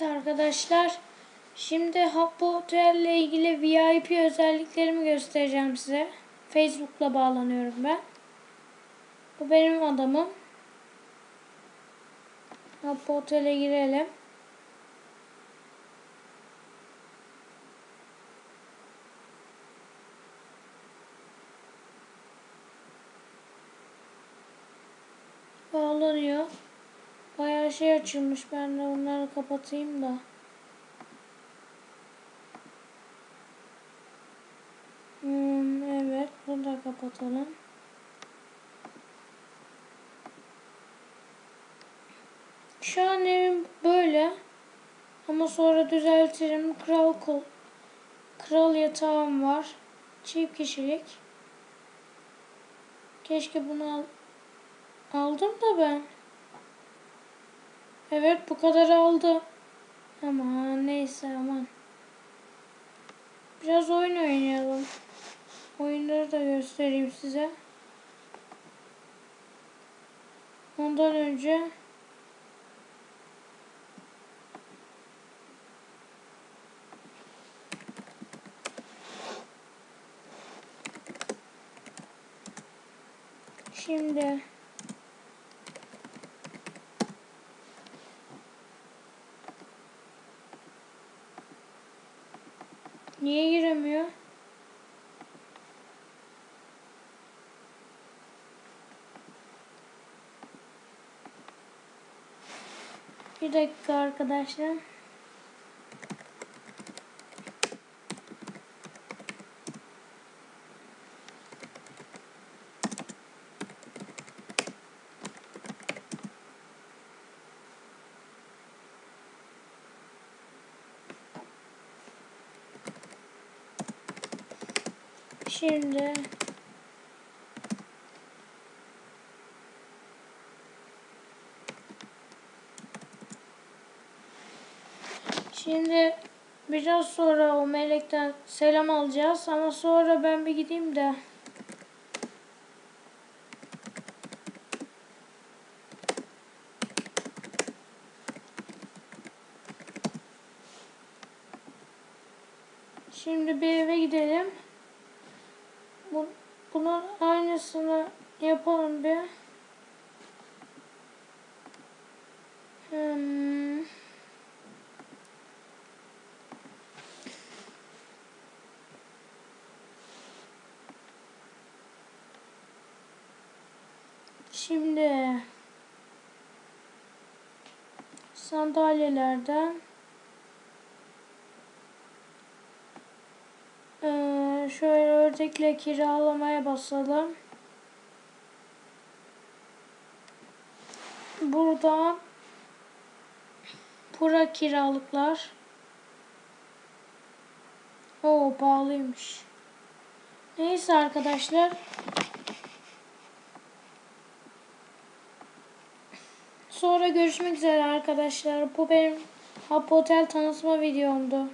Evet arkadaşlar. Şimdi Habbo Otel ile ilgili VIP özelliklerimi göstereceğim size. Facebook'la bağlanıyorum ben. Bu benim adamım. Habbo Otel'e girelim. Şey açılmış. Ben de onları kapatayım da. Hmm, evet. Bunu da kapatalım. Şu an evim böyle. Ama sonra düzeltirim. Kral kol. Kral yatağım var. Çift kişilik. Keşke bunu al aldım da ben. Evet bu kadar aldı. Aman neyse aman. Biraz oyun oynayalım. Oyunları da göstereyim size. Ondan önce Şimdi Niye giremiyor? Bir dakika arkadaşlar. Şimdi Şimdi biraz sonra o melekten selam alacağız ama sonra ben bir gideyim de Şimdi bir eve gidelim. Bu, bunun aynısını yapalım bir. Hmm. Şimdi sandalyelerden Ee, şöyle ördekle kiralamaya basalım. Burada Pura kiralıklar. Oo pahalıymış. Neyse arkadaşlar. Sonra görüşmek üzere arkadaşlar. Bu benim Hub Hotel tanıtma videomdu.